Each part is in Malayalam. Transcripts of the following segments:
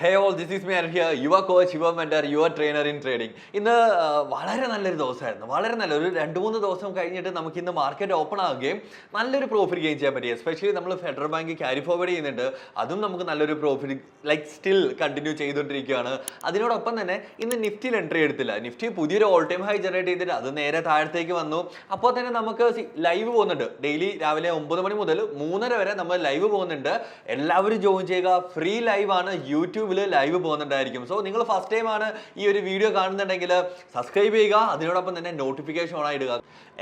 Hey all this is me here your coach your mentor your trainer in trading ഇന്ന് വളരെ നല്ലൊരു ദിവസമായിരുന്നു. വളരെ നല്ല ഒരു രണ്ട് മൂന്ന് ദിവസം കഴിഞ്ഞിട്ട് നമുക്ക് ഇന്ന് മാർക്കറ്റ് ഓപ്പൺ ആവുകയും നല്ലൊരു പ്രോഫിറ്റ് ഗെയിൻ ചെയ്യാൻ പറ്റി. എസ്പെഷ്യലി നമ്മൾ ഫെഡറൽ ബാങ്ക് ക്യാരി ഫോർവേഡ് ചെയ്യുന്നുണ്ട്. അതും നമുക്ക് നല്ലൊരു പ്രോഫിറ്റ് ലൈക്ക് സ്റ്റിൽ കണ്ടിന്യൂ ചെയ്തുകൊണ്ടിരിക്കുകയാണ്. അതിനോടൊപ്പം തന്നെ ഇന്ന് നിഫ്റ്റിയിൽ എൻട്രി എടുത്തില്ല. നിഫ്റ്റി പുതിയൊരു ഓൾ ടൈം ഹൈ ജനറേറ്റ് ചെയ്തിട്ട് അത് നേരെ താഴത്തേക്ക് വന്നു. അപ്പോൾ തന്നെ നമുക്ക് ലൈവ് പോകുന്നുണ്ട്. ഡെയിലി രാവിലെ ഒമ്പത് മണി മുതൽ മൂന്നര വരെ നമ്മൾ ലൈവ് പോകുന്നുണ്ട്. എല്ലാവരും ജോയിൻ ചെയ്യുക. ഫ്രീ ലൈവ് ആണ്. യൂട്യൂബിൽ ലൈവ് പോകുന്നുണ്ടായിരിക്കും. സോ നിങ്ങൾ ഫസ്റ്റ് ടൈം ആണ് ഈ ഒരു വീഡിയോ കാണുന്നുണ്ടെങ്കിൽ സബ്സ്ക്രൈബ് ചെയ്യുക അതിനോടൊപ്പം തന്നെ നോട്ടിഫിക്കേഷൻ ഓൺ ആയിടുക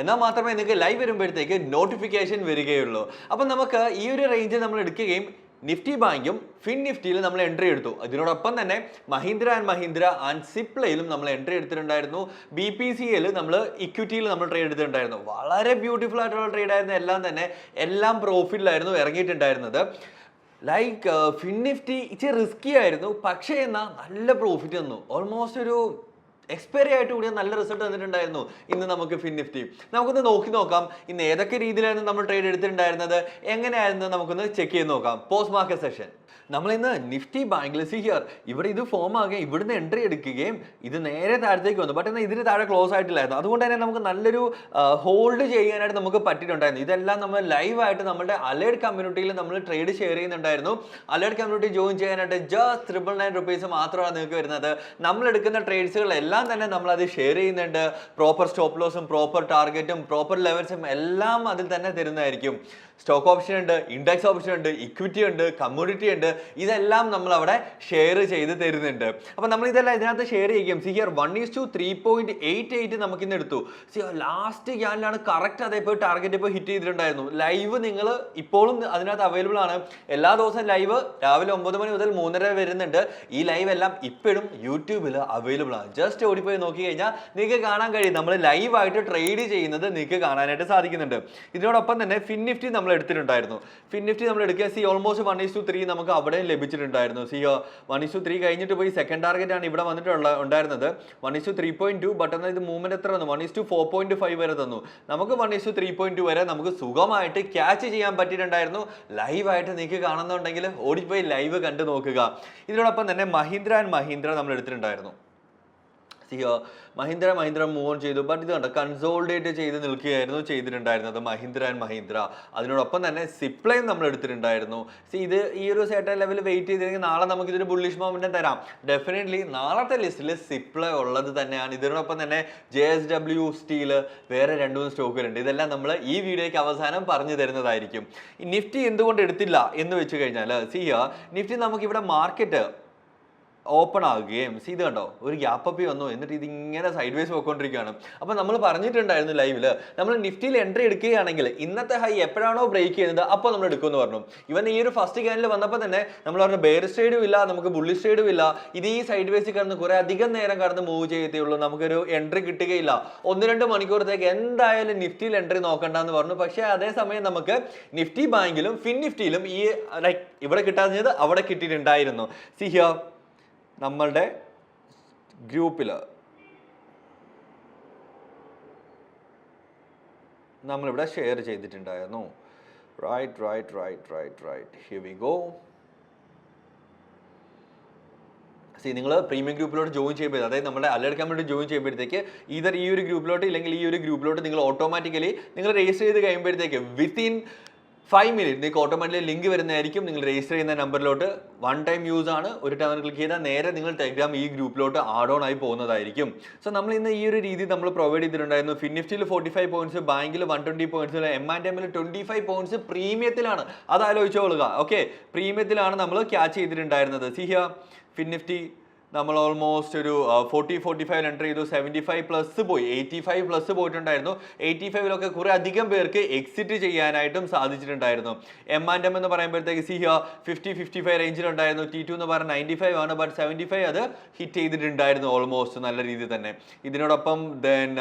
എന്നാൽ മാത്രമേ നിങ്ങൾക്ക് ലൈവ് വരുമ്പോഴത്തേക്ക് നോട്ടിഫിക്കേഷൻ വരികയുള്ളൂ. അപ്പം നമുക്ക് ഈ ഒരു റേഞ്ചിൽ നമ്മൾ എടുക്കുകയും നിഫ്റ്റി ബാങ്കും ഫിൻ നിഫ്റ്റിയിൽ നമ്മൾ എൻട്രി എടുത്തു. അതിനോടൊപ്പം തന്നെ മഹീന്ദ്ര ആൻഡ് മഹീന്ദ്ര ആൻഡ് സിപ്ലയിലും നമ്മൾ എൻട്രി എടുത്തിട്ടുണ്ടായിരുന്നു. ബി പി സി എൽ നമ്മൾ ഇക്വിറ്റിയിൽ നമ്മൾ ട്രേഡ് എടുത്തിട്ടുണ്ടായിരുന്നു. വളരെ ബ്യൂട്ടിഫുൾ ആയിട്ടുള്ള ട്രേഡ് ആയിരുന്നു. എല്ലാം തന്നെ എല്ലാം പ്രോഫിറ്റിലായിരുന്നു ഇറങ്ങിയിട്ടുണ്ടായിരുന്നത്. ലൈക്ക് ഫിൻ നിഫ്റ്റി ഇച്ചിരി റിസ്കി ആയിരുന്നു. പക്ഷേ എന്നാൽ നല്ല പ്രോഫിറ്റ് തന്നു. ഓൾമോസ്റ്റ് ഒരു എക്സ്പയറി ആയിട്ട് കൂടിയ നല്ല റിസൾട്ട് തന്നിട്ടുണ്ടായിരുന്നു ഇന്ന് നമുക്ക് ഫിൻ നിഫ്റ്റി നമുക്കൊന്ന് നോക്കി നോക്കാം. ഇന്ന് ഏതൊക്കെ രീതിയിലായിരുന്നു നമ്മൾ ട്രേഡ് എടുത്തിട്ടുണ്ടായിരുന്നത്? എങ്ങനെയായിരുന്നു? നമുക്കൊന്ന് ചെക്ക് ചെയ്ത് നോക്കാം. പോസ്റ്റ് മാർക്കറ്റ് സെഷൻ നമ്മൾ ഇന്ന് നിഫ്റ്റി ബാങ്കിൽ സി ഹിയർ ഇവിടെ ഇത് ഫോം ആകുകയും ഇവിടുന്ന് എൻട്രി എടുക്കുകയും ഇത് നേരെ താഴത്തേക്ക് വന്നു. ബട്ട് എന്നാൽ ഇതിന് താഴെ ക്ലോസ് ആയിട്ടില്ലായിരുന്നു. അതുകൊണ്ട് തന്നെ നമുക്ക് നല്ലൊരു ഹോൾഡ് ചെയ്യാനായിട്ട് നമുക്ക് പറ്റിയിട്ടുണ്ടായിരുന്നു. ഇതെല്ലാം നമ്മൾ ലൈവായിട്ട് നമ്മുടെ അലേർട്ട് കമ്മ്യൂണിറ്റിയിൽ നമ്മൾ ട്രേഡ് ഷെയർ ചെയ്യുന്നുണ്ടായിരുന്നു. അലേർട്ട് കമ്മ്യൂണിറ്റി ജോയിൻ ചെയ്യാനായിട്ട് ജസ്റ്റ് ട്രിപ്പിൾ നയൻ റുപ്പീസ് മാത്രമാണ് നിങ്ങൾക്ക് വരുന്നത്. നമ്മൾ എടുക്കുന്ന ട്രേഡ്സുകളെല്ലാം തന്നെ നമ്മൾ അത് ഷെയർ ചെയ്യുന്നുണ്ട്. പ്രോപ്പർ സ്റ്റോപ്പ് ലോസും പ്രോപ്പർ ടാർഗറ്റും പ്രോപ്പർ ലെവൽസും എല്ലാം അതിൽ തന്നെ തരുന്നതായിരിക്കും. സ്റ്റോക്ക് ഓപ്ഷൻ ഉണ്ട് ഇൻഡെക്സ് ഓപ്ഷൻ ഉണ്ട് ഇക്വിറ്റി ഉണ്ട് കമ്മ്യൂണിറ്റി ഉണ്ട്. ഇതെല്ലാം നമ്മൾ അവിടെ ഷെയർ ചെയ്ത് തരുന്നുണ്ട്. അപ്പം നമ്മൾ ഇതെല്ലാം ഇതിനകത്ത് ഷെയർ ചെയ്യും. See here one is two three point eight eight നമുക്ക് ഇന്ന് എടുത്തു. സി ലാസ്റ്റ് ക്യാനിലാണ് കറക്റ്റ് അതേ ഇപ്പോൾ ടാർഗറ്റ് ഇപ്പോൾ ഹിറ്റ് ചെയ്തിട്ടുണ്ടായിരുന്നു. ലൈവ് നിങ്ങൾ ഇപ്പോഴും അതിനകത്ത് അവൈലബിൾ ആണ്. എല്ലാ ദിവസവും ലൈവ് രാവിലെ ഒമ്പത് മണി മുതൽ മൂന്നര വരുന്നുണ്ട്. ഈ ലൈവ് എല്ലാം ഇപ്പോഴും യൂട്യൂബിൽ അവൈലബിൾ ആണ്. ജസ്റ്റ് ഓടിപ്പോയി നോക്കി കഴിഞ്ഞാൽ നിങ്ങൾക്ക് കാണാൻ കഴിയും. നമ്മൾ ലൈവ് ആയിട്ട് ട്രേഡ് ചെയ്യുന്നത് നിങ്ങൾക്ക് കാണാനായിട്ട് സാധിക്കുന്നുണ്ട്. ഇതിനോടൊപ്പം തന്നെ ഫിൻ നിഫ്റ്റി നമ്മൾ എടുത്തിട്ടുണ്ടായിരുന്നു. ഫിൻ നിഫ്റ്റി നമ്മൾ എടുക്കുക. C almost one is to three നമുക്ക് അവിടെ ലഭിച്ചിട്ടുണ്ടായിരുന്നു. C one is to three കഴിഞ്ഞിട്ട് പോയി സെക്കൻഡ് ടാർഗറ്റ് ആണ് ഇവിടെ വന്നിട്ടുള്ള ഉണ്ടായിരുന്നത്. One is three point two but എന്നാൽ ഇത് മൂവ്മെന്റ് എത്ര തന്നു one two four point five വരെ തന്നു. നമുക്ക് one two three point two വരെ നമുക്ക് സുഖമായിട്ട് ക്യാച്ച് ചെയ്യാൻ പറ്റിയിട്ടുണ്ടായിരുന്നു. ലൈവായിട്ട് നിങ്ങൾക്ക് കാണുന്നുണ്ടെങ്കിൽ ഓടിപ്പോയി ലൈവ് കണ്ടു നോക്കുക. ഇതിനോടൊപ്പം തന്നെ മഹീന്ദ്ര ആൻഡ് മഹീന്ദ്ര നമ്മൾ എടുത്തിട്ടുണ്ടായിരുന്നു. മഹീന്ദ്ര മഹീന്ദ്ര മൂവ് ഓൺ ചെയ്തു. ബട്ട് ഇത് കണ്ടോ കൺസോൾഡേറ്റ് ചെയ്ത് നിൽക്കുകയായിരുന്നു ചെയ്തിട്ടുണ്ടായിരുന്നത്. മഹീന്ദ്ര ആൻഡ് മഹീന്ദ്ര. അതിനോടൊപ്പം തന്നെ സിപ്ലൈൻ നമ്മൾ എടുത്തിട്ടുണ്ടായിരുന്നു. സി ഇത് ഈ ഒരു സേട്ട ലെവൽ വെയിറ്റ് ചെയ്തിരുന്നെങ്കിൽ നാളെ നമുക്ക് ഇതൊരു ബുള്ളിഷ് മൂവ്മെന്റ് തരാം. ഡെഫിനറ്റ്ലി നാളത്തെ ലിസ്റ്റിൽ സിപ്ലൈ ഉള്ളത് തന്നെയാണ്. ഇതിനോടൊപ്പം തന്നെ ജെ എസ് ഡബ്ല്യു സ്റ്റീൽ വേറെ രണ്ട് മൂന്ന് സ്റ്റോക്കുകളുണ്ട്. ഇതെല്ലാം നമ്മൾ ഈ വീഡിയോയ്ക്ക് അവസാനം പറഞ്ഞു തരുന്നതായിരിക്കും. നിഫ്റ്റി എന്തുകൊണ്ട് എടുത്തില്ല എന്ന് വെച്ച് കഴിഞ്ഞാൽ സിയ നിഫ്റ്റി നമുക്ക് ഇവിടെ മാർക്കറ്റ് ഓപ്പൺ ആവുകയും സി ഇത് കണ്ടോ ഒരു ഗ്യാപ്പ് അപ്പി വന്നു എന്നിട്ട് ഇത് ഇങ്ങനെ സൈഡ് വേസ് പോയിക്കൊണ്ടിരിക്കുകയാണ്. അപ്പോൾ നമ്മൾ പറഞ്ഞിട്ടുണ്ടായിരുന്നു ലൈവിൽ നമ്മൾ നിഫ്റ്റിയിൽ എൻട്രി എടുക്കുകയാണെങ്കിൽ ഇന്നത്തെ ഹൈ എപ്പോഴാണോ ബ്രേക്ക് ചെയ്യുന്നത് അപ്പോൾ നമ്മൾ എടുക്കുമെന്ന് പറഞ്ഞു. ഇവൻ ഈ ഒരു ഫസ്റ്റ് ക്യാനിൽ വന്നപ്പോൾ തന്നെ നമ്മൾ പറഞ്ഞു ബെയർ സ്റ്റേഡും ഇല്ല നമുക്ക് ബുള്ളി സ്റ്റേഡും ഇല്ല. ഇത് ഈ സൈഡ് വേസിൽ കിടന്ന് കുറെ അധികം നേരം കടന്ന് മൂവ് ചെയ്യത്തേ ഉള്ളൂ നമുക്കൊരു എൻട്രി കിട്ടുകയില്ല. ഒന്ന് രണ്ട് മണിക്കൂറത്തേക്ക് എന്തായാലും നിഫ്റ്റിയിൽ എൻട്രി നോക്കണ്ടെന്ന് പറഞ്ഞു. പക്ഷേ അതേസമയം നമുക്ക് നിഫ്റ്റി ബാങ്കിലും ഫിൻ നിഫ്റ്റിയിലും ഈ ലൈക്ക് ഇവിടെ കിട്ടാഞ്ഞത് അവിടെ കിട്ടിയിട്ടുണ്ടായിരുന്നു. സി ഹിയർ നമ്മളുടെ ഗ്രൂപ്പിൽ നമ്മളിവിടെ ഷെയർ ചെയ്തിട്ടുണ്ടായിരുന്നു. Right right right right right here we go see നിങ്ങൾ പ്രീമിയം ഗ്രൂപ്പിലോട്ട് ജോയിൻ ചെയ്യുമ്പോൾ അതായത് നമ്മുടെ അലർട്ട് കമ്മ്യൂണിറ്റി ജോയിൻ ചെയ്യുമ്പോഴത്തേക്ക് ഇതർ ഈ ഒരു ഗ്രൂപ്പിലോട്ട് ഇല്ലെങ്കിൽ ഈ ഒരു ഗ്രൂപ്പിലോട്ട് നിങ്ങൾ ഓട്ടോമാറ്റിക്കലി നിങ്ങൾ രജിസ്റ്റർ ചെയ്ത് കഴിയുമ്പോഴത്തേക്ക് വിത്തിൻ ഫൈവ് മിനിറ്റ് നിങ്ങൾക്ക് ഓട്ടോമാറ്റിക്കലി ലിങ്ക് വരുന്നതായിരിക്കും. നിങ്ങൾ രജിസ്റ്റർ ചെയ്യുന്ന നമ്പറിലോട്ട് വൺ ടൈം യൂസ് ആണ്. ഒരു ടൈം ക്ലിക്ക് ചെയ്താൽ നേരെ നിങ്ങൾ ടെലിഗ്രാം ഈ ഗ്രൂപ്പിലോട്ട് ആഡ് ഓൺ ആയി പോകുന്നതായിരിക്കും. സോ നമ്മൾ ഇന്ന് ഈ ഒരു രീതി നമ്മൾ പ്രൊവൈഡ് ചെയ്തിട്ടുണ്ടായിരുന്നു. ഫിനിഫ്റ്റിൽ ഫോർട്ടി ഫൈവ് പോയിന്റ്സ് ബാങ്കിൽ one twenty points M and എമ്മിൽ ട്വന്റി ഫൈവ് പോയിന്റ്സ് പ്രീമിയത്തിലാണ് അത് ആലോചിച്ചോളുക ഓക്കെ പ്രീമിയത്തിലാണ് നമ്മൾ ക്യാച്ച് ചെയ്തിട്ടുണ്ടായിരുന്നത്. സിഹിയ ഫിനിഫ്റ്റി നമ്മൾ ഓൾമോസ്റ്റ് ഒരു ഫോർട്ടി ഫോർട്ടി ഫൈവ് എന്റർ ചെയ്തു. സെവന്റി ഫൈവ് പ്ലസ് പോയി. എയ്റ്റി ഫൈവ് പ്ലസ് പോയിട്ടുണ്ടായിരുന്നു. എയ്റ്റി ഫൈവിലൊക്കെ കുറേ അധികം പേർക്ക് എക്സിറ്റ് ചെയ്യാനായിട്ടും സാധിച്ചിട്ടുണ്ടായിരുന്നു. എം ആൻഡ് എം എന്ന് പറയുമ്പോഴത്തേക്ക് സി ഫിഫ്റ്റി ഫിഫ്റ്റി ഫൈവ് റേഞ്ചിലുണ്ടായിരുന്നു ടി ടു എന്ന് പറഞ്ഞാൽ നയന്റി ഫൈവ് ആണ്. ബട്ട് സെവന്റി ഫൈവ് അത് ഹിറ്റ് ചെയ്തിട്ടുണ്ടായിരുന്നു ഓൾമോസ്റ്റ് നല്ല രീതിയിൽ തന്നെ. ഇതിനോടൊപ്പം then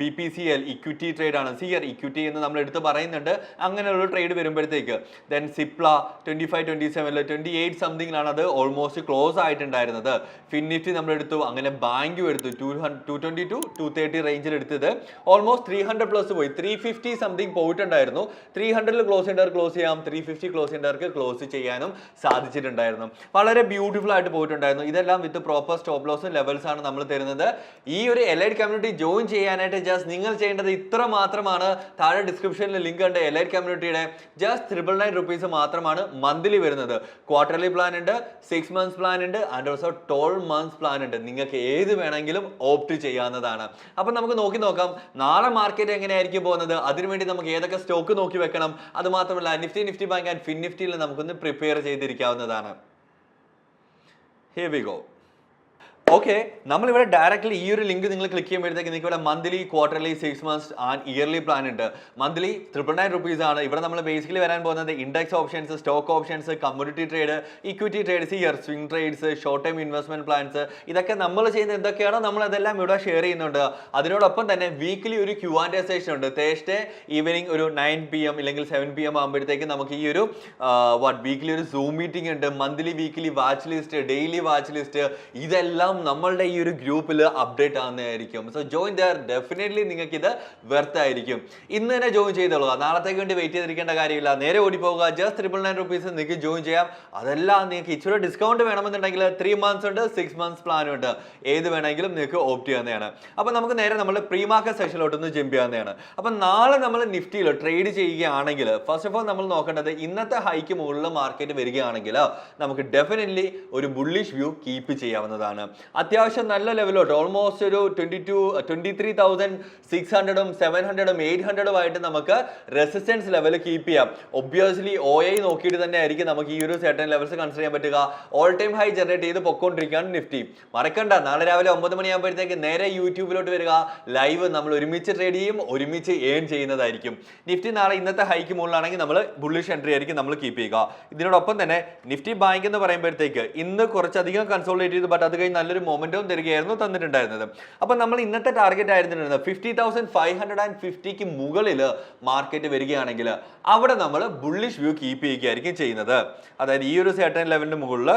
B P C L equity trade ആണ്. സി ഇക്വിറ്റി എന്ന് നമ്മൾ എടുത്ത് പറയുന്നുണ്ട്. അങ്ങനെയുള്ള ട്രേഡ് വരുമ്പോഴത്തേക്ക്. Then Cipla twenty five twenty സെവനിൽ ട്വന്റി എയ്റ്റ് സംതിങ്ങിലാണ് അത് ഓൾമോസ്റ്റ് ക്ലോസ് ആയിട്ടുണ്ടായിരുന്നത്. ഫിൻ നിഫ്റ്റി നമ്മൾ എടുത്തു അങ്ങനെ ബാങ്കും എടുത്തു two two twenty two two thirty റേഞ്ചിൽ എടുത്തത്. ഓൾമോസ്റ്റ് ത്രീ ഹൺഡ്രഡ് പ്ലസ് പോയി. ത്രീ ഫിഫ്റ്റി സംതിങ് പോയിട്ടുണ്ടായിരുന്നു. ത്രീ ഹൺഡ്രഡിൽ ക്ലോസ് ചെയ്യേണ്ടവർ ക്ലോസ് ചെയ്യാം. ത്രീ ഫിഫ്റ്റി ക്ലോസ് ചെയ്യേണ്ടവർക്ക് ക്ലോസ് ചെയ്യാനും സാധിച്ചിട്ടുണ്ടായിരുന്നു. വളരെ ബ്യൂട്ടിഫുൾ ആയിട്ട് പോയിട്ടുണ്ടായിരുന്നു. ഇതെല്ലാം വിത്ത് പ്രോപ്പർ സ്റ്റോപ്പ് ലോസും ലെവൽസ് ആണ് നമ്മൾ തരുന്നത്. ഈ ഒരു എലൈറ്റ് കമ്മ്യൂണിറ്റി ജോയിൻ ചെയ്യാനായിട്ട് ജസ്റ്റ് നിങ്ങൾ ചെയ്യേണ്ടത് ഇത്ര മാത്രമാണ്. താഴെ ഡിസ്ക്രിപ്ഷനിൽ ലിങ്ക് ഉണ്ട്. എലൈറ്റ് കമ്മ്യൂണിറ്റിയുടെ ജസ്റ്റ് ത്രിപിൾ നയൻ റുപ്പീസ് മാത്രമാണ് മന്ത്ലി വരുന്നത്. ക്വാർട്ടർലി പ്ലാൻ ഉണ്ട്. സിക്സ് മന്ത്സ് പ്ലാൻ ഉണ്ട്. And also twelve months plan ഉണ്ട്. നിങ്ങൾക്ക് ഏത് വേണമെങ്കിലും ഓപ്റ്റ് ചെയ്യാവുന്നതാണ്. അപ്പം നമുക്ക് നോക്കി നോക്കാം. നാളെ മാർക്കറ്റ് എങ്ങനെയായിരിക്കും പോകുന്നത്? അതിനുവേണ്ടി നമുക്ക് ഏതൊക്കെ സ്റ്റോക്ക് നോക്കി വെക്കണം? അത് മാത്രമല്ല Nifty Nifty bank and Fin നിഫ്റ്റിയിൽ നമുക്കൊന്ന് പ്രിപ്പയർ ചെയ്തിരിക്കാവുന്നതാണ്. ഹേ വി ഗോ ഓക്കെ നമ്മളിവിടെ ഡയറക്റ്റ്ലി ഈ ഒരു ലിങ്ക് നിങ്ങൾ ക്ലിക്ക് ചെയ്യുമ്പോഴത്തേക്ക് നിങ്ങൾക്ക് ഇവിടെ monthly quarterly six months and yearly plan ഉണ്ട്. മന്ത്ലി ട്രിപ്പിൾ നയൻ റുപ്പീസ് ആണ്. ഇവിടെ നമ്മൾ ബേസിക്കലി വരാൻ പോകുന്നത് index options stock options community trade equity trades year swing trades short time investment plans ഇതൊക്കെ നമ്മൾ ചെയ്യുന്ന എന്തൊക്കെയാണോ നമ്മൾ അതെല്ലാം ഇവിടെ ഷെയർ ചെയ്യുന്നുണ്ട്. അതിനോടൊപ്പം തന്നെ വീക്കിലി ഒരു ക്യൂ ആൻഡ് സെഷൻ ഉണ്ട്. തേഴ്സ്ഡേ ഈവനിങ് ഒരു നയൻ പി എം ഇല്ലെങ്കിൽ സെവൻ പി എം ആകുമ്പോഴത്തേക്ക് നമുക്ക് ഈ ഒരു വാട്ട് വീക്കിലി ഒരു സൂം മീറ്റിംഗ് ഉണ്ട്. Monthly weekly watch list daily watch list ഇതെല്ലാം നമ്മളുടെ ഈ ഒരു ഗ്രൂപ്പിൽ അപ്ഡേറ്റ് ആവുന്നതായിരിക്കും. സോ ജോയിൻ ദർ ഡെഫിനറ്റ്ലി നിങ്ങൾക്ക് ഇത് വെർത്ത് ആയിരിക്കും. ഇന്ന് തന്നെ ജോയിൻ ചെയ്തോളുക നാളത്തേക്ക് വേണ്ടി വെയിറ്റ് ചെയ്തിരിക്കേണ്ട കാര്യമില്ല. നേരെ ഓടി പോകുക ജസ്റ്റ് ട്രിപ്പിൾ നയൻ റുപ്പീസ് നിങ്ങൾക്ക് ജോയിൻ ചെയ്യാം. അതെല്ലാം നിങ്ങൾക്ക് ഇച്ചിരി ഡിസ്കൗണ്ട് വേണമെന്നുണ്ടെങ്കിൽ ത്രീ മന്ത്സ് ഉണ്ട് സിക്സ് മന്ത്സ് പ്ലാൻ ഉണ്ട്. ഏത് വേണമെങ്കിലും നിങ്ങൾക്ക് ഓപ്റ്റ് ചെയ്യാവുന്നതാണ്. അപ്പോൾ നമുക്ക് നേരെ നമ്മൾ പ്രീ മാർക്കറ്റ് സെക്ഷനിലോട്ടൊന്ന് ജമ്പ് ചെയ്യാവുന്നതാണ്. അപ്പോൾ നാളെ നമ്മൾ നിഫ്റ്റിയിൽ ട്രേഡ് ചെയ്യുകയാണെങ്കിൽ ഫസ്റ്റ് ഓഫ് ഓൾ നമ്മൾ നോക്കേണ്ടത് ഇന്നത്തെ ഹൈക്ക് മുകളിൽ മാർക്കറ്റ് വരികയാണെങ്കിൽ നമുക്ക് ഡെഫിനറ്റ്ലി ഒരു ബുള്ളിഷ് വ്യൂ കീപ്പ് ചെയ്യാവുന്നതാണ്. അത്യാവശ്യം നല്ല ലെവലോട്ട് ഓൾമോസ്റ്റ് ഒരു twenty two twenty three thousand six ഹൺഡ്രഡും seven ഹൺഡ്രഡും എയ്റ്റ് ഹൺഡ്രഡും ആയിട്ട് നമുക്ക് റെസിസ്റ്റൻസ് ലെവൽ കീപ്പ് ചെയ്യാം. ഒബ്വിയസ്ലി ഒ ഐ നോക്കിയിട്ട് തന്നെ ആയിരിക്കും നമുക്ക് ഈ ഒരു സെർട്ടൺ ലെവൽസ് കൺസിഡർ ചെയ്യാൻ പറ്റുക. ഓൾ ടൈം ഹൈ ജനറേറ്റ് ചെയ്ത് പൊക്കോണ്ടിരിക്കുകയാണ് നിഫ്റ്റി മറക്കണ്ട നാളെ രാവിലെ ഒമ്പത് മണിയാകുമ്പോഴത്തേക്ക് നേരെ യൂട്യൂബിലോട്ട് വരിക. ലൈവ് നമ്മൾ ഒരുമിച്ച് ട്രേഡ് ചെയ്യും ഒരുമിച്ച് ഏൺ ചെയ്യുന്നതായിരിക്കും. നിഫ്റ്റി നാളെ ഇന്നത്തെ ഹൈക്ക് മുകളിലാണെങ്കിൽ നമ്മൾ ബുള്ളിഷ് എൻട്രി ആയിരിക്കും നമ്മൾ കീപ്പ് ചെയ്യുക. ഇതിനോടൊപ്പം തന്നെ നിഫ്റ്റി ബാങ്ക് എന്ന് പറയുമ്പോഴത്തേക്ക് ഇന്ന് കുറച്ചധികം കൺസോൾട്ടേറ്റ് ചെയ്തു ബട്ട് അത് കഴിഞ്ഞ് നല്ലൊരു മൊമെന്റവും തരികയായിരുന്നു തന്നിട്ടുണ്ടായിരുന്നത്. അപ്പോൾ നമ്മൾ ഇന്നത്തെ target ആയിരുന്നിരുന്നത് fifty thousand five hundred and ഫിഫ്റ്റിക്ക് മുകളിൽ മാർക്കറ്റ് വരികയാണെങ്കിൽ അവിടെ നമ്മൾ ബുള്ളിഷ് വ്യൂ കീപ്പ് ചെയ്യുകയായിരിക്കും ചെയ്യുന്നത്. അതായത് ഈ ഒരു സെർട്ടൺ ലെവലിന് മുകളിൽ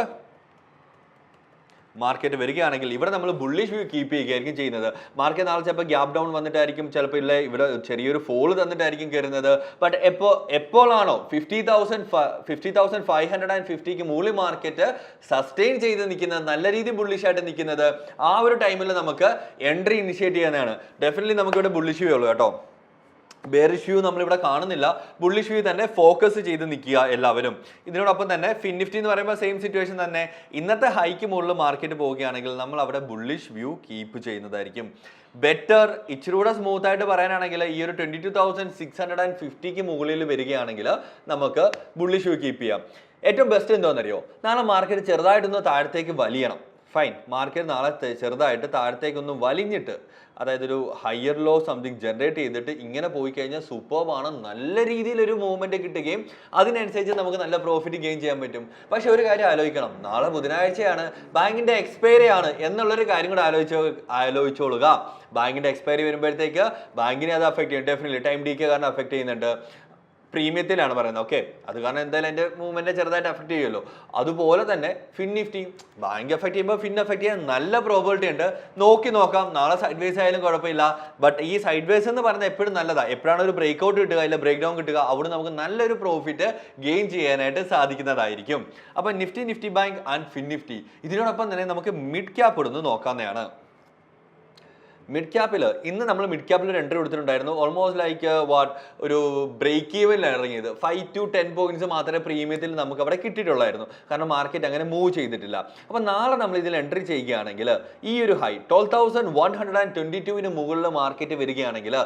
മാർക്കറ്റ് വരികയാണെങ്കിൽ ഇവിടെ നമ്മൾ ബുള്ളിഷ് വ്യൂ കീപ്പ് ചെയ്യുകയായിരിക്കും ചെയ്യുന്നത്. മാർക്കറ്റ് നാളെ ചിലപ്പോൾ ഗ്യാപ് ഡൗൺ വന്നിട്ടായിരിക്കും ചിലപ്പോൾ ഇല്ല ഇവിടെ ചെറിയൊരു ഫോൾ തന്നിട്ടായിരിക്കും കയറുന്നത്. ബട്ട് എപ്പോൾ എപ്പോഴാണോ fifty thousand fifty thousand five hundred and ഫിഫ്റ്റിക്ക് മുകളിൽ മാർക്കറ്റ് സസ്റ്റെയിൻ ചെയ്ത് നിൽക്കുന്നത് നല്ല രീതിയിൽ ബുള്ളിഷായിട്ട് നിൽക്കുന്നത് ആ ഒരു ടൈമിൽ നമുക്ക് എൻട്രി ഇനിഷ്യേറ്റ് ചെയ്യാനാണ് ഡെഫിനറ്റ്ലി നമുക്ക് ഇവിടെ ബുള്ളിഷ് വ്യൂ ഉള്ളൂ കേട്ടോ. ബെയറിഷ് വ്യൂ നമ്മളിവിടെ കാണുന്നില്ല. ബുള്ളിഷ് വ്യൂ തന്നെ ഫോക്കസ് ചെയ്ത് നിൽക്കുക എല്ലാവരും. ഇതിനോടൊപ്പം തന്നെ ഫിൻ നിഫ്റ്റി എന്ന് പറയുമ്പോൾ സെയിം സിറ്റുവേഷൻ തന്നെ. ഇന്നത്തെ ഹൈക്ക് മുകളിൽ മാർക്കറ്റ് പോവുകയാണെങ്കിൽ നമ്മൾ അവിടെ ബുള്ളിഷ് വ്യൂ കീപ്പ് ചെയ്യുന്നതായിരിക്കും. ബെറ്റർ ഇച്ചിരി കൂടെ സ്മൂത്ത് ആയിട്ട് പറയാനാണെങ്കിൽ ഈ ഒരു twenty two thousand six hundred and ഫിഫ്റ്റിക്ക് മുകളിൽ വരികയാണെങ്കിൽ നമുക്ക് ബുള്ളിഷ് വ്യൂ കീപ്പ് ചെയ്യാം. ഏറ്റവും ബെസ്റ്റ് എന്താണെന്നറിയോ? നാളെ മാർക്കറ്റ് ചെറുതായിട്ടൊന്ന് താഴത്തേക്ക് വലിയണം. ഫൈൻ മാർക്കറ്റ് നാളെ ചെറുതായിട്ട് താഴത്തേക്കൊന്ന് വലിഞ്ഞിട്ട് അതായത് ഒരു ഹയർ ലോ സംതിങ് ജനറേറ്റ് ചെയ്തിട്ട് ഇങ്ങനെ പോയി കഴിഞ്ഞാൽ സൂപ്പർബാണ് നല്ല രീതിയിൽ ഒരു മൂവ്മെന്റ് കിട്ടുകയും അതിനനുസരിച്ച് നമുക്ക് നല്ല പ്രോഫിറ്റ് ഗെയിൻ ചെയ്യാൻ പറ്റും. പക്ഷെ ഒരു കാര്യം ആലോചിക്കണം. നാളെ ബുധനാഴ്ചയാണ്. ബാങ്കിന്റെ എക്സ്പയറി ആണ് എന്നുള്ളൊരു കാര്യം കൂടെ ആലോചിച്ചോ ആലോചിച്ചോളുക. ബാങ്കിന്റെ എക്സ്പയറി വരുമ്പോഴത്തേക്ക് ബാങ്കിനെ അത് അഫക്ട് ചെയ്യും. ഡെഫിനറ്റ്ലി ടൈം ഡി കാരണം അഫക്ട് ചെയ്യുന്നുണ്ട്. പ്രീമിയത്തിലാണ് പറയുന്നത്. ഓക്കെ അത് കാരണം എന്തായാലും എന്റെ മൂവ്മെന്റ് ചെറുതായിട്ട് അഫക്ട് ചെയ്യുമല്ലോ. അതുപോലെ തന്നെ ഫിൻ നിഫ്റ്റി ബാങ്ക് എഫക്ട് ചെയ്യുമ്പോൾ ഫിൻ എഫക്ട് ചെയ്യാൻ നല്ല പ്രോബിലിറ്റി ഉണ്ട്. നോക്കി നോക്കാം. നാളെ സൈഡ് വേസ് ആയാലും കുഴപ്പമില്ല. ബട്ട് ഈ സൈഡ് വേസ് എന്ന് പറയുന്നത് എപ്പോഴും നല്ലതാണ് എപ്പോഴാണ് ഒരു ബ്രേക്ക് ഔട്ട് കിട്ടുക ഇല്ല ബ്രേക്ക് ഡൗൺ കിട്ടുക? അവിടെ നമുക്ക് നല്ലൊരു പ്രോഫിറ്റ് ഗെയിൻ ചെയ്യാനായിട്ട് സാധിക്കുന്നതായിരിക്കും. അപ്പം Nifty Nifty bank and Fin Nifty ഇതിനോടൊപ്പം തന്നെ നമുക്ക് മിഡ് ക്യാപ് ഇടുന്നു നോക്കാവുന്നതാണ്. മിഡ് ക്യാപ്പിൽ ഇന്ന് നമ്മൾ മിഡ് ക്യാപ്പിൽ ഒരു എൻട്രി കൊടുത്തിട്ടുണ്ടായിരുന്നു. ഓൾമോസ്റ്റ് ലൈക്ക് വാട്ട് ഒരു ബ്രേക്ക് ഈവനിലാണ് ഇറങ്ങിയത്. ഫൈവ് ടു ടെൻ പോയിന്റ്സ് മാത്രമേ പ്രീമിയത്തിൽ നമുക്ക് അവിടെ കിട്ടിയിട്ടുള്ളായിരുന്നു. കാരണം മാർക്കറ്റ് അങ്ങനെ മൂവ് ചെയ്തിട്ടില്ല. അപ്പോൾ നാളെ നമ്മൾ ഇതിൽ എൻട്രി ചെയ്യുകയാണെങ്കിൽ ഈ ഒരു high twelve thousand one hundred and twenty ടുവിന് മുകളിൽ മാർക്കറ്റ് വരികയാണെങ്കിൽ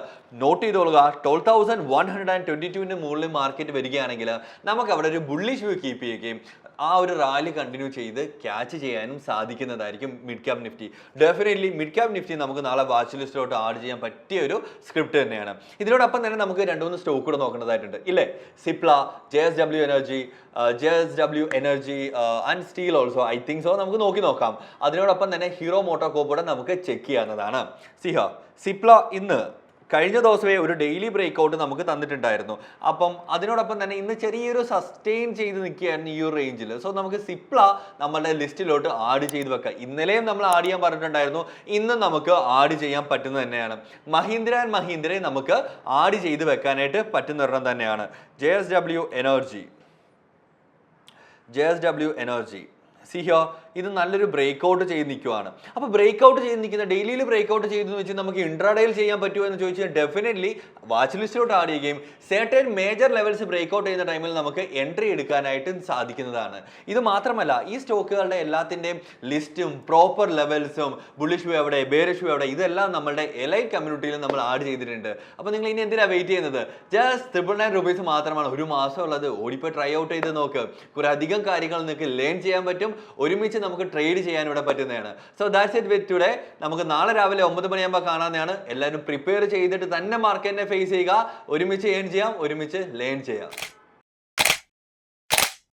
note ചെയ്തോളുക twelve thousand one hundred and twenty ടുവിന് മുകളിൽ മാർക്കറ്റ് വരികയാണെങ്കിൽ നമുക്ക് അവിടെ ഒരു ബുള്ളിഷ് വ്യൂ കീപ്പ് ചെയ്യുകയും ആ ഒരു റാലി കണ്ടിന്യൂ ചെയ്ത് ക്യാച്ച് ചെയ്യാനും സാധിക്കുന്നതായിരിക്കും mid cap Nifty definitely mid cap Nifty നമുക്ക് നാളെ വാച്ച് ലിസ്റ്റിലോട്ട് ആഡ് ചെയ്യാൻ പറ്റിയ ഒരു സ്ക്രിപ്റ്റ് തന്നെയാണ്. ഇതിനോടൊപ്പം തന്നെ നമുക്ക് രണ്ട് മൂന്ന് സ്റ്റോക്ക് കൂടെ നോക്കേണ്ടതായിട്ടുണ്ട്. ഇല്ലേ? Cipla J S W energy J S W energy and steel also I think so നമുക്ക് നോക്കി നോക്കാം. അതിനോടൊപ്പം തന്നെ ഹീറോ മോട്ടോകോപ്പ് കൂടെ നമുക്ക് ചെക്ക് ചെയ്യാവുന്നതാണ്. സിഹ സിപ്ല ഇന്ന് കഴിഞ്ഞ ദിവസമേ ഒരു ഡെയിലി ബ്രേക്ക്ഔട്ട് നമുക്ക് തന്നിട്ടുണ്ടായിരുന്നു. അപ്പം അതിനോടൊപ്പം തന്നെ ഇന്ന് ചെറിയൊരു സസ്റ്റെയിൻ ചെയ്ത് നിൽക്കുകയായിരുന്നു ഈ ഒരു റേഞ്ചിൽ സോ നമുക്ക് സിപ്ല നമ്മളുടെ ലിസ്റ്റിലോട്ട് ആഡ് ചെയ്ത് വെക്കാം. ഇന്നലെയും നമ്മൾ ആഡ് ചെയ്യാൻ പറഞ്ഞിട്ടുണ്ടായിരുന്നു. ഇന്നും നമുക്ക് ആഡ് ചെയ്യാൻ പറ്റുന്നത് തന്നെയാണ്. മഹീന്ദ്ര ആൻഡ് മഹീന്ദ്രയെ നമുക്ക് ആഡ് ചെയ്ത് വെക്കാനായിട്ട് പറ്റുന്ന ഒരെണ്ണം തന്നെയാണ്. J S W energy J S W energy സിഹോ ഇത് നല്ലൊരു ബ്രേക്ക് ഔട്ട് ചെയ്ത് നിൽക്കുവാണ് അപ്പോൾ ബ്രേക്ക് ഔട്ട് ചെയ്ത് നിൽക്കുന്ന ഡെയിലിയിൽ ബ്രേക്ക് ഔട്ട് ചെയ്തെന്ന് വെച്ച് നമുക്ക് ഇൻട്രാഡേയിൽ ചെയ്യാൻ പറ്റുമോ എന്ന് ചോദിച്ചാൽ ഡെഫിനറ്റ്ലി വാച്ച് ലിസ്റ്റിലോട്ട് ആഡ് ചെയ്യുകയും certain major levels break out ചെയ്യുന്ന ടൈമിൽ നമുക്ക് എൻട്രി എടുക്കാനായിട്ട് സാധിക്കുന്നതാണ്. ഇത് മാത്രമല്ല ഈ സ്റ്റോക്കുകളുടെ എല്ലാത്തിന്റെയും ലിസ്റ്റും പ്രോപ്പർ ലെവൽസും ബുള്ളിഷ് വേ എവിടെ ബേറിഷ് വേ എവിടെ ഇതെല്ലാം നമ്മുടെ എലൈറ്റ് കമ്മ്യൂണിറ്റിയിൽ നമ്മൾ ആഡ് ചെയ്തിട്ടുണ്ട്. അപ്പോൾ നിങ്ങൾ ഇനി എന്തിനാണ് വെയിറ്റ് ചെയ്യുന്നത്? ജസ്റ്റ് ട്രിപ്പിൾ നയൻ റുപ്പീസ് മാത്രമാണ്. ഒരു മാസം ഉള്ളത് ഓടിപ്പോൾ ട്രൈ ഔട്ട് ചെയ്ത് നോക്ക്. കുറെ അധികം കാര്യങ്ങൾ നിങ്ങൾക്ക് ലേൺ ചെയ്യാൻ പറ്റും. ഒരുമിച്ച് നമുക്ക് ട്രേഡ് ചെയ്യാൻ ഇവിടെ പറ്റുന്നതാണ്. So that's it with today നമുക്ക് നാളെ രാവിലെ ഒമ്പത് മണിയാകുമ്പോൾ കാണാവുന്നതാണ്. എല്ലാവരും പ്രിപ്പയർ ചെയ്തിട്ട് തന്നെ മാർക്കറ്റിനെ ഫേസ് ചെയ്യുക. ഒരുമിച്ച് ഏൺ ചെയ്യാം ഒരുമിച്ച് ലേൺ ചെയ്യാം.